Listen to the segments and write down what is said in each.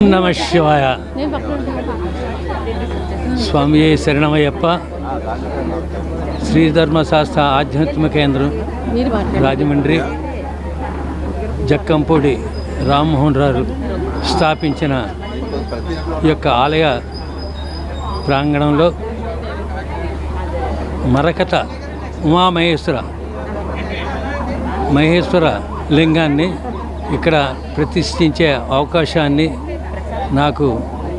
నమ శివాయ. స్వామి శరణమయ్యప్ప శ్రీధర్మశాస్త్ర ఆధ్యాత్మిక కేంద్రం రాజమండ్రి జక్కంపూడి రామ్మోహన్ రావు స్థాపించిన యొక్క ఆలయ ప్రాంగణంలో మరకత ఉమామహేశ్వర మహేశ్వర లింగాన్ని ఇక్కడ ప్రతిష్ఠించే అవకాశాన్ని నాకు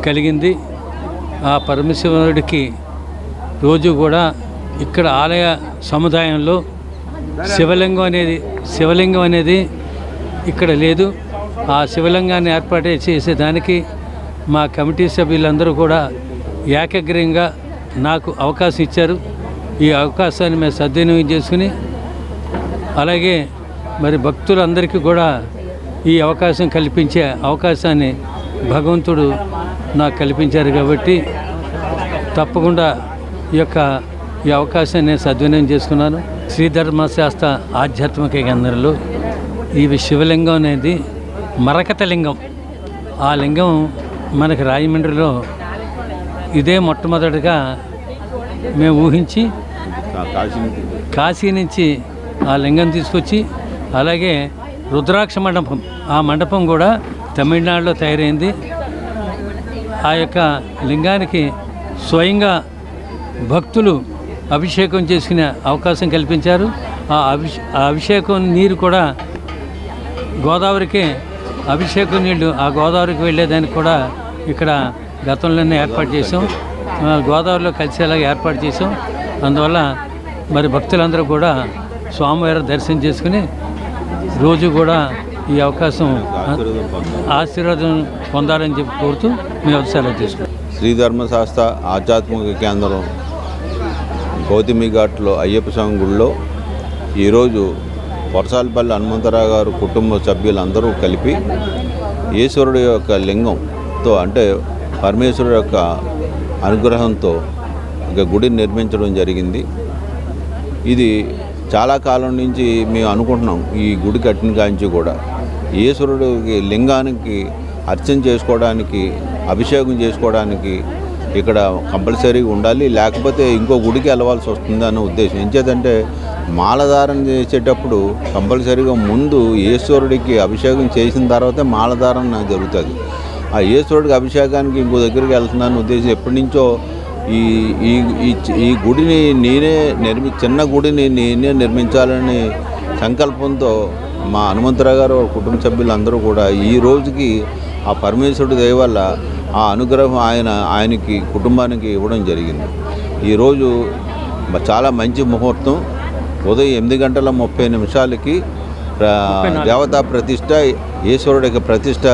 కలిగింది. ఆ పరమశివుడికి రోజు కూడా ఇక్కడ ఆలయ సముదాయంలో శివలింగం అనేది శివలింగం అనేది ఇక్కడ లేదు. ఆ శివలింగాన్ని ఏర్పాటు చేసేదానికి మా కమిటీ సభ్యులందరూ కూడా ఏకగ్రీయంగా నాకు అవకాశం ఇచ్చారు. ఈ అవకాశాన్ని మేము సద్వినియోగం చేసుకుని అలాగే మరి భక్తులందరికీ కూడా ఈ అవకాశం కల్పించే అవకాశాన్ని భగవంతుడు నాకు కల్పించారు కాబట్టి తప్పకుండా ఈ యొక్క ఈ అవకాశాన్ని నేను సద్వినియోగం చేసుకున్నాను. శ్రీధర్మశాస్త్ర ఆధ్యాత్మిక కేంద్రంలో ఈ శివలింగం అనేది మరకత లింగం. ఆ లింగం మనకి రాజమండ్రిలో ఇదే మొట్టమొదటిగా మేము ఊహించి కాశీ నుంచి ఆ లింగం తీసుకొచ్చి అలాగే రుద్రాక్ష మండపం ఆ మండపం కూడా తమిళనాడులో తయారైంది. ఆ యొక్క లింగానికి స్వయంగా భక్తులు అభిషేకం చేసుకునే అవకాశం కల్పించారు. ఆ అభిషే ఆ అభిషేకం నీరు కూడా గోదావరికి అభిషేకం నీళ్ళు ఆ గోదావరికి వెళ్ళేదానికి కూడా ఇక్కడ గతంలోనే ఏర్పాటు చేసాం గోదావరిలో కలిసేలాగా ఏర్పాటు చేసాం అందువల్ల మరి భక్తులందరూ కూడా స్వామివారి దర్శనం చేసుకుని రోజు కూడా ఈ అవకాశం ఆశీర్వాదం పొందాలని చెప్పి కోరుతూ మీ అవసరాలు తీసుకున్నాం శ్రీ ధర్మశాస్త్ర ఆధ్యాత్మిక కేంద్రం గౌతమి ఘాట్లో అయ్యప్ప స్వామి గుడిలో ఈరోజు వర్షాలపల్లి హనుమంతరావు గారు కుటుంబ సభ్యులందరూ కలిపి ఈశ్వరుడు యొక్క లింగంతో అంటే పరమేశ్వరుడు యొక్క అనుగ్రహంతో ఒక గుడిని నిర్మించడం జరిగింది. ఇది చాలా కాలం నుంచి మేము అనుకుంటున్నాం ఈ గుడి కట్టిన కాంచి కూడా. ఈశ్వరుడికి లింగానికి అర్చన చేసుకోవడానికి అభిషేకం చేసుకోవడానికి ఇక్కడ కంపల్సరీగా ఉండాలి. లేకపోతే ఇంకో గుడికి వెళ్ళవలసి వస్తుంది అనే ఉద్దేశం ఎంచేదంటే మాలధారణ చేసేటప్పుడు కంపల్సరీగా ముందు ఈశ్వరుడికి అభిషేకం చేసిన తర్వాతే మాలధారణ జరుగుతుంది. ఆ ఈశ్వరుడికి అభిషేకానికి ఇంకో దగ్గరికి వెళ్తున్నాను ఉద్దేశం ఎప్పటి నుంచో ఈ ఈ ఈ గుడిని నేనే నిర్మి చిన్న గుడిని నేనే నిర్మించాలని సంకల్పంతో మా హనుమంతరావు గారు కుటుంబ సభ్యులందరూ కూడా ఈ రోజుకి ఆ పరమేశ్వరుడి దయ వల్ల ఆ అనుగ్రహం ఆయన ఆయనకి కుటుంబానికి ఇవ్వడం జరిగింది. ఈరోజు చాలా మంచి ముహూర్తం. ఉదయం ఎనిమిది గంటల ముప్పై నిమిషాలకి దేవతా ప్రతిష్ట ఈశ్వరుడికి ప్రతిష్ట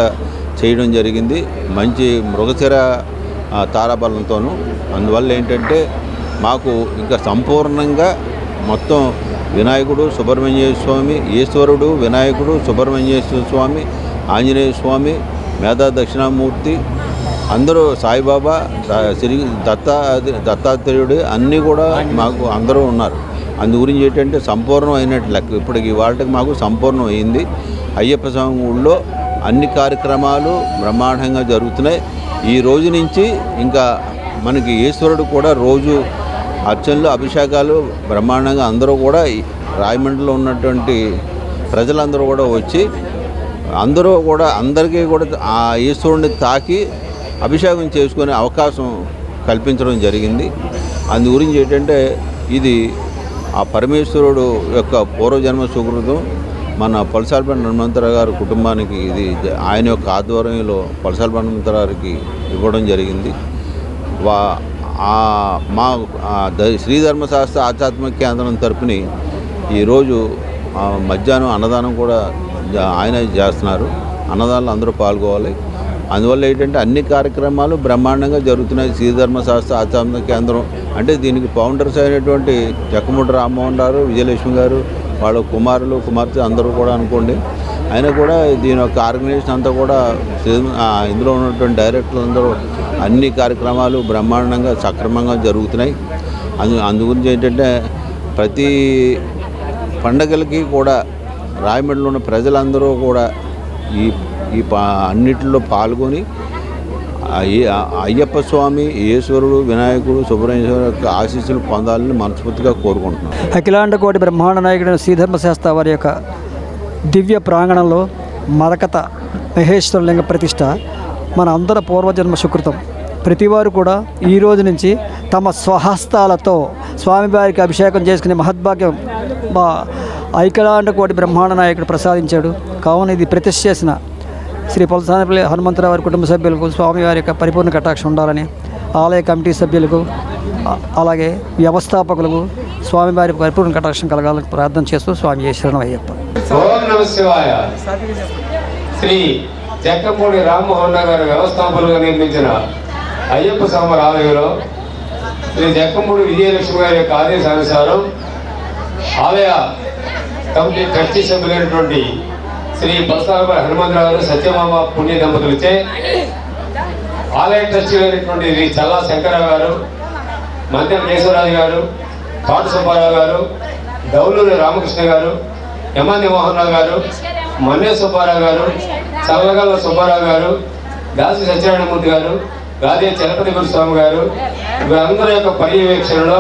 చేయడం జరిగింది. మంచి మృగశిర తారాబలంతోనూ. అందువల్ల ఏంటంటే మాకు ఇంకా సంపూర్ణంగా మొత్తం వినాయకుడు సుబ్రహ్మణ్య స్వామి ఈశ్వరుడు వినాయకుడు సుబ్రహ్మణ్యేశ్వర స్వామి ఆంజనేయ స్వామి మేధా దక్షిణామూర్తి అందరూ సాయిబాబా శ్రీ దత్త దత్తాత్రేయుడు అన్నీ కూడా మాకు అందరూ ఉన్నారు. అందు గురించి ఏంటంటే సంపూర్ణం అయినట్టు లెక్క. ఇప్పటికి వాళ్ళకి మాకు సంపూర్ణం అయింది. అయ్యప్ప స్వామి ఊళ్ళో అన్ని కార్యక్రమాలు బ్రహ్మాండంగా జరుగుతున్నాయి. ఈ రోజు నుంచి ఇంకా మనకి ఈశ్వరుడు కూడా రోజు అర్చనలు అభిషేకాలు బ్రహ్మాండంగా అందరూ కూడా రాయమండ్రిలో ఉన్నటువంటి ప్రజలందరూ కూడా వచ్చి అందరూ కూడా అందరికీ కూడా ఆ ఈశ్వరుని తాకి అభిషేకం చేసుకునే అవకాశం కల్పించడం జరిగింది. అందు గురించి ఏంటంటే ఇది ఆ పరమేశ్వరుడు యొక్క పూర్వజన్మ సుకృతం. మన పలసాలపల్లి హనుమంతరావు గారి కుటుంబానికి ఇది ఆయన యొక్క ఆధ్వర్యంలో పలసాలపల్లి హనుమంతరావుకి ఇవ్వడం జరిగింది. వా మా శ్రీ ధర్మశాస్త్ర ఆధ్యాత్మిక కేంద్రం తరపుని ఈరోజు మధ్యాహ్నం అన్నదానం కూడా ఆయన చేస్తున్నారు. అన్నదానాలు అందరూ పాల్గొవాలి. అందువల్ల ఏంటంటే అన్ని కార్యక్రమాలు బ్రహ్మాండంగా జరుగుతున్నాయి. శ్రీ ధర్మశాస్త్ర ఆధ్యాత్మిక కేంద్రం అంటే దీనికి ఫౌండర్స్ అయినటువంటి చక్కముడి రామ్మోహన్ గారు విజయలక్ష్మి గారు వాళ్ళ కుమారులు కుమార్తె అందరూ కూడా అనుకోండి. అయినా కూడా దీని యొక్క ఆర్గనైజేషన్ అంతా కూడా ఇందులో ఉన్నటువంటి డైరెక్టర్లు అందరూ అన్ని కార్యక్రమాలు బ్రహ్మాండంగా సక్రమంగా జరుగుతున్నాయి. అందు అందు గురించి ఏంటంటే ప్రతి పండగలకి కూడా రాయమండ్రిలో ఉన్న ప్రజలందరూ కూడా ఈ ఈ పా అన్నిటిలో పాల్గొని అయ్యప్ప స్వామి ఈశ్వరుడు వినాయకుడు సుబ్రహ్మణ్యేశ్వర యొక్క ఆశీస్సులు పొందాలని మనస్ఫూర్తిగా కోరుకుంటున్నాను అఖిలాండ కోటి బ్రహ్మాండ నాయకుడైన శ్రీధర్మశాస్త్ర వారి యొక్క దివ్య ప్రాంగణంలో మరకత మహేశ్వరలింగ ప్రతిష్ట మన అందరి పూర్వజన్మ సుకృతం. ప్రతివారు కూడా ఈ రోజు నుంచి తమ స్వహస్తాలతో స్వామివారికి అభిషేకం చేసుకునే మహద్భాగ్యం మా ఐకలాండ కోటి బ్రహ్మాండ నాయకుడు ప్రసాదించాడు. కావున ఇది ప్రతిష్ఠ చేసిన శ్రీ పొలసానపల్లి హనుమంతరావు వారి కుటుంబ సభ్యులకు స్వామివారి యొక్క పరిపూర్ణ కటాక్షం ఉండాలని ఆలయ కమిటీ సభ్యులకు అలాగే వ్యవస్థాపకులకు స్వామివారి పరిపూర్ణ కటాక్షం కలగాలని ప్రార్థన చేస్తూ స్వామి శరణం అయ్యప్ప. ఓం నమ శివాయ శ్రీ జక్కపూడి రామ్మోహన్ గారు వ్యవస్థాపకులుగా నిర్మించిన అయ్యప్ప స్వామి ఆలయంలో శ్రీ జక్కపూడి విజయలక్ష్మి గారి యొక్క ఆదేశానుసారం ఆలయ కమిటీ ట్రస్టీ సభ్యులైనటువంటి శ్రీ బస్తాలపై హనుమంతరావు గారు సత్యమామ పుణ్య దంపతులచే ఆలయ ట్రస్టీ అయినటువంటి శ్రీ చల్లా శంకరరావు గారు మంత్రి కేశవరాజు గారు తోట సుబ్బారావు గారు దౌలూరి రామకృష్ణ గారు యమాని మోహన్ రావు గారు మన్నే సుబ్బారావు గారు చల్లగల్ల సుబ్బారావు గారు దాసి సత్యనారాయణమూర్తి గారు గాదే చలపతి గురుస్వామి గారు వీరందరి యొక్క పర్యవేక్షణలో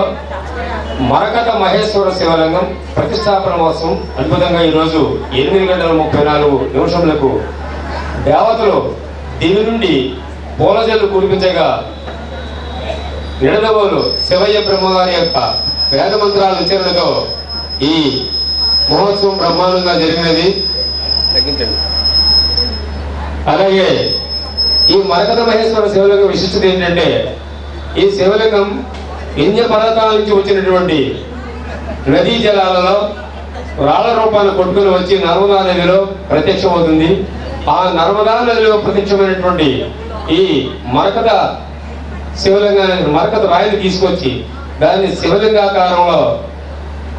మరకట మహేశ్వర శివలింగం ప్రతిష్టాపన మోసం అద్భుతంగా ఈరోజు ఎనిమిది గంటల ముప్పై నాలుగు నిమిషములకు దేవతలు దీని నుండి పూలజల్లు కురిపించగా నిడదవోలు శివయ్య బ్రహ్మగారి యొక్క వేద మంత్రాల ఉచ్చరణతో ఈ మహోత్సవం బ్రహ్మాండంగా జరిగినది. తగ్గించండి. అలాగే ఈ మరకత మహేశ్వర శివలింగం విశిష్టత ఏంటంటే ఈ శివలింగం వింధ్య పర్వతాల నుంచి వచ్చినటువంటి నదీ జలాలలో రాళ్ళ రూపాన్ని కొట్టుకుని వచ్చి నర్మదా నదిలో ప్రత్యక్షమవుతుంది. ఆ నర్మదా నదిలో ప్రత్యక్షమైనటువంటి ఈ మరకత శివలింగాన్ని మరకత రాయిని తీసుకొచ్చి దాన్ని శివలింగాకారంలో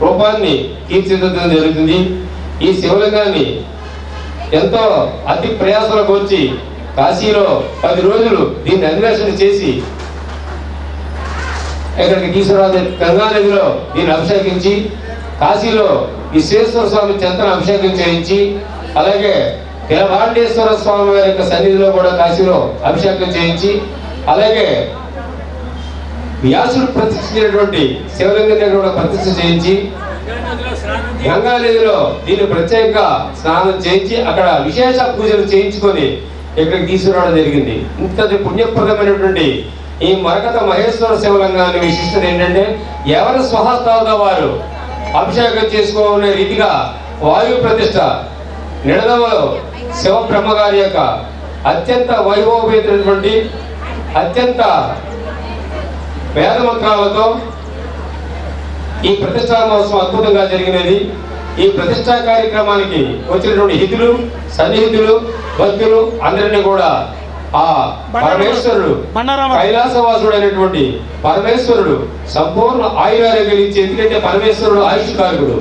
రూపాన్ని తీర్చిదిద్దడం జరుగుతుంది. ఈ శివలింగాన్ని ఎంతో అతి ప్రయాసలకు వచ్చి కాశీలో పది రోజులు దీన్ని అన్వేషణ చేసి ఇక్కడికి తీసుకురాదు గంగానదిలో దీన్ని అభిషేకించి కాశీలో విశ్వేశ్వర స్వామి చెంతను అభిషేకం చేయించి అలాగే తిలభాండేశ్వర స్వామి వారి యొక్క సన్నిధిలో కూడా కాశీలో అభిషేకం చేయించి అలాగే వ్యాసుడు ప్రతిష్ఠించినటువంటి శివలింగ దగ్గర కూడా ప్రతిష్ఠ చేయించి గంగా నదిలో దీన్ని ప్రత్యేకంగా స్నానం చేయించి అక్కడ విశేష పూజలు చేయించుకొని ఇక్కడికి తీసుకురావడం జరిగింది. ఇంతటి పుణ్యప్రదమైనటువంటి ఈ మరకత మహేశ్వర శివలింగాన్ని విశిష్టత ఏంటంటే ఎవరి స్వహస్తాలతో వారు అభిషేకం చేసుకోవాలనే రీతిగా వాయు ప్రతిష్ట నిడదవలో శివ బ్రహ్మగారి యొక్క అత్యంత వైభవమైనటువంటి అత్యంత వేద మంత్రాలతో ఈ ప్రతిష్టా మహోత్సవం అద్భుతంగా జరిగినది. ఈ ప్రతిష్టా కార్యక్రమానికి వచ్చినటువంటి హితులు సన్నిహితులు భక్తులు అందరినీ కూడా ఆ పరమేశ్వరుడు కైలాసవాసుడు అయినటువంటి పరమేశ్వరుడు సంపూర్ణ ఆయురారోగ్యం ఇచ్చి ఎందుకంటే పరమేశ్వరుడు ఆయుష్ కారకుడు.